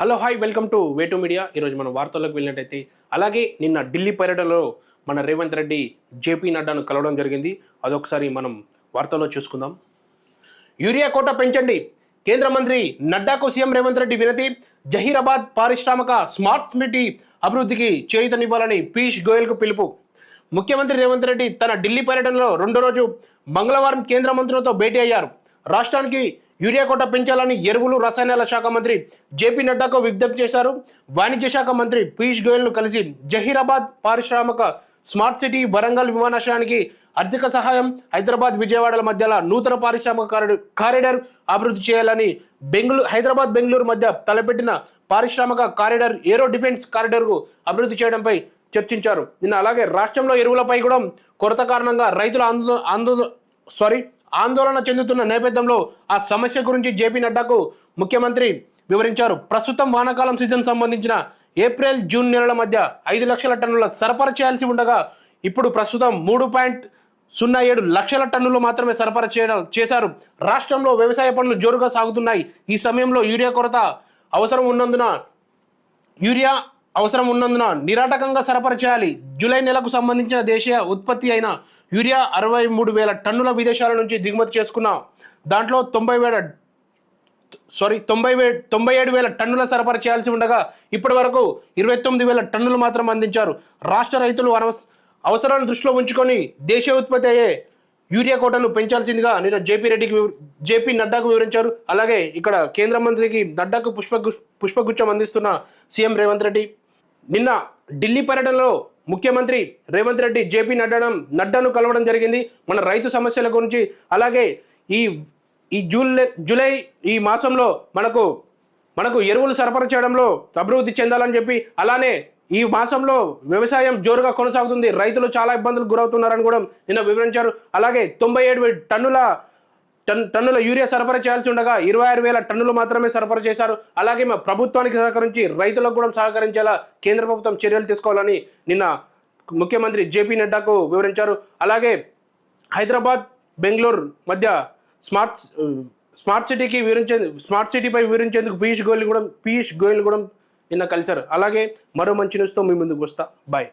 Hello hi welcome to Vetu media. ఈరోజు మనం వార్తల్లోకి వెళ్ళినట్టయితే అలాగే నిన్న ఢిల్లీ పర్యటనలో మన రేవంత్ రెడ్డి జేపీ నడ్డాను కలవడం జరిగింది. అదొకసారి మనం వార్తల్లో చూసుకుందాం. యూరియా కోట పెంచండి. కేంద్ర మంత్రి నడ్డాకు సీఎం రేవంత్ రెడ్డి వినతి. జహీరాబాద్ పారిశ్రామిక స్మార్ట్ సిటీ అభివృద్ధికి చేయూతనివ్వాలని పీయూష్ గోయల్కు పిలుపు. ముఖ్యమంత్రి రేవంత్ రెడ్డి తన ఢిల్లీ పర్యటనలో రెండో రోజు మంగళవారం కేంద్ర మంత్రులతో భేటీ అయ్యారు. రాష్ట్రానికి యూరియా కోట పెంచాలని ఎరువులు రసాయనాల శాఖ మంత్రి జేపీ నడ్డాకు విజ్ఞప్తి చేశారు. వాణిజ్య శాఖ మంత్రి పీయూష్ గోయల్ను కలిసి జహీరాబాద్ పారిశ్రామిక స్మార్ట్ సిటీ వరంగల్ విమానాశ్రయానికి ఆర్థిక సహాయం హైదరాబాద్ విజయవాడల మధ్యలో నూతన పారిశ్రామిక కారిడార్ అభివృద్ధి చేయాలని బెంగళూరు హైదరాబాద్ బెంగళూరు మధ్య తలపెట్టిన పారిశ్రామిక కారిడార్ ఏరో డిఫెన్స్ కారిడార్కు అభివృద్ధి చేయడంపై చర్చించారు. నిన్న అలాగే రాష్ట్రంలో ఎరువులపై కూడా కొరత కారణంగా రైతుల ఆందోళన ఆందోళన సారీ ఆందోళన చెందుతున్న నేపథ్యంలో ఆ సమస్య గురించి జేపీ నడ్డాకు ముఖ్యమంత్రి వివరించారు. ప్రస్తుతం వానాకాలం సీజన్ సంబంధించిన ఏప్రిల్ జూన్ నెలల మధ్య ఐదు లక్షల టన్నుల సరఫరా చేయాల్సి ఉండగా ఇప్పుడు ప్రస్తుతం మూడు పాయింట్ సున్నా ఏడు లక్షల టన్నులు మాత్రమే సరఫరా చేయడం చేశారు. రాష్ట్రంలో వ్యవసాయ పనులు జోరుగా సాగుతున్నాయి. ఈ సమయంలో యూరియా కొరత అవసరం ఉన్నందున యూరియా అవసరం ఉన్నందున నిరాటకంగా సరఫరా చేయాలి జూలై నెలకు సంబంధించిన దేశీయ ఉత్పత్తి అయిన యూరియా అరవై మూడు వేల టన్నుల విదేశాల నుంచి దిగుమతి చేసుకున్న. దాంట్లో తొంభై వేల సారీ తొంభై వే తొంభై ఏడు వేల టన్నుల సరఫరా చేయాల్సి ఉండగా ఇప్పటి వరకు ఇరవై తొమ్మిది వేల టన్నులు మాత్రం అందించారు. రాష్ట్ర రైతులు అనవస అవసరాలను దృష్టిలో ఉంచుకొని దేశీయ ఉత్పత్తి అయ్యే యూరియా కోటను పెంచాల్సిందిగా నిన్న జేపీ రెడ్డికి జేపీ నడ్డాకు వివరించారు. అలాగే ఇక్కడ కేంద్ర మంత్రికి నడ్డాకు పుష్ప పుష్పగుచ్చం అందిస్తున్న సీఎం రేవంత్ రెడ్డి నిన్న ఢిల్లీ పర్యటనలో ముఖ్యమంత్రి రేవంత్ రెడ్డి జేపీ నడ్డా నడ్డాను కలవడం జరిగింది. మన రైతు సమస్యల గురించి అలాగే ఈ ఈ జూలై జూలై ఈ మాసంలో మనకు మనకు ఎరువులు సరఫరా చేయడంలో అభివృద్ధి చెందాలని చెప్పి అలానే ఈ మాసంలో వ్యవసాయం జోరుగా కొనసాగుతుంది. రైతులు చాలా ఇబ్బందులు గురవుతున్నారని కూడా నిన్న వివరించారు. అలాగే తొంభై ఏడు టన్నుల టన్ టన్నుల యూరియా సరఫరా చేయాల్సి ఉండగా ఇరవై ఆరు వేల టన్నులు మాత్రమే సరఫరా చేశారు. అలాగే మా ప్రభుత్వానికి సహకరించి రైతులకు కూడా సహకరించేలా కేంద్ర ప్రభుత్వం చర్యలు తీసుకోవాలని నిన్న ముఖ్యమంత్రి జేపీ నడ్డాకు వివరించారు. అలాగే హైదరాబాద్ బెంగళూరు మధ్య స్మార్ట్ స్మార్ట్ సిటీకి వివరించే స్మార్ట్ సిటీపై వివరించేందుకు పీయూష్ గోయల్ కూడా పీయూష్ గోయల్ కూడా నిన్న కలిశారు. అలాగే మరో మంచి న్యూస్తో మీ ముందుకు వస్తా. బాయ్